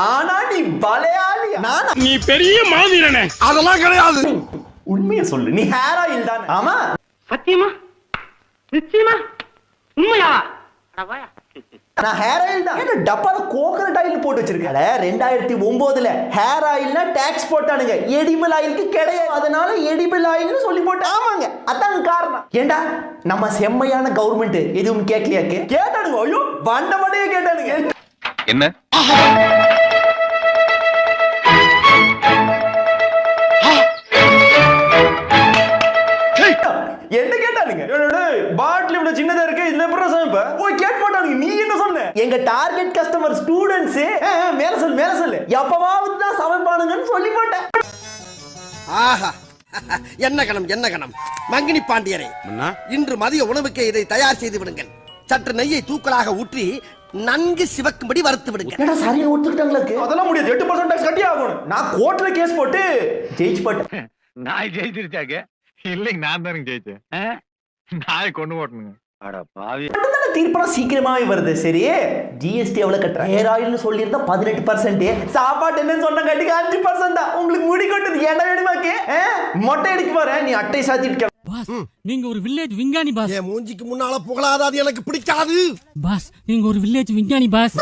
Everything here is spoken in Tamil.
ஆனா நீ பலையாளி நானா? நீ பெரிய மாவீரனே. அதெல்லாம் கிடையாது. உண்மையை சொல்லு. நீ ஹேர் ஆயில் தான்? ஆமா. சத்தியமா? நிச்சயமா? உண்மையா? நான் ஹேர் ஆயில் தான். என்ன டப்பால கோகனட் ஆயில் போட்டு வச்சிருக்கேன் ரெண்டாயிரத்தி ஒன்பதுல ஹேர் ஆயில்னா டாக்ஸ் போட்டானுங்க. எடிபிள் ஆயிலுக்கு கிடையாது. அதனால எடிபிள் ஆயில்னு சொல்லி போட்டு ஆமாங்க. அதான் காரணம். ஏண்டா? நம்ம செம்மையான கவர்மெண்ட் எதுவும் கேட்கலையாக்கு கேட்டானுங்க. ஐயோ வண்ட வண்டையே கேட்டானுங்க. என்ன? என்ன கேட்டானுங்க பாட்டில் இவ்வளவு சின்னதா இருக்கு இதுல எப்படி சமைப்ப ஓ கேட் போட்டானுங்க நீ என்ன சொன்ன? எங்க டார்கெட் கஸ்டமர் ஸ்டூடெண்ட்ஸ் மேல சொல்லு மேல சொல்லு. எப்பவாவது தான் சமைப்பானுங்கன்னு சொல்லி போட்டேன் ஆஹா. என்ன கணம் என்ன கணம்? மங்கினி பாண்டியரே இன்று மதிய உணவுக்கு இதை தயார் செய்து விடுங்கள். சற்று நெய்யை தூக்கலாக ஊற்றி நன்கு சிவக்கும்படி வறுத்து விடுங்க என்னடா சரியா ஒத்துக்கிட்டாங்களுக்கு அதெல்லாம் முடியாது. எட்டு பர்சன்ட் டாக்ஸ் கட்டி ஆகணும். நான் கோர்ட்ல கேஸ் போட்டு ஜெயிச்சு போட்டேன். நாய் ஜெயிச்சிருச்சாக்க இல்லைங்க நான் தானுங்க ஜெயிச்சேன். நாய் கொண்டு போட்டணுங்க அட பாவி. தானே தீர்ப்பெல்லாம் சீக்கிரமாவே வருது? சரி ஜிஎஸ்டி எவ்வளவு கட்டுற ஹேர் ஆயில்னு சொல்லியிருந்தா பதினெட்டு பர்சன்ட் சாப்பாடு என்னன்னு சொன்ன கட்டிக்கு அஞ்சு பர்சன்ட் தான். உங்களுக்கு முடி கொட்டுது என்ன வேணுமாக்கு? மொட்டை அடிக்க போறேன் நீ அட்டை சாத்திட்டு பாஸ் நீங்க ஒரு வில்லேஜ் விஞ்ஞானி பாஸ். மூஞ்சிக்கு முன்னால புகழாத அது எனக்கு பிடிக்காது. பாஸ் நீங்க ஒரு வில்லேஜ் விஞ்ஞானி பாஸ்.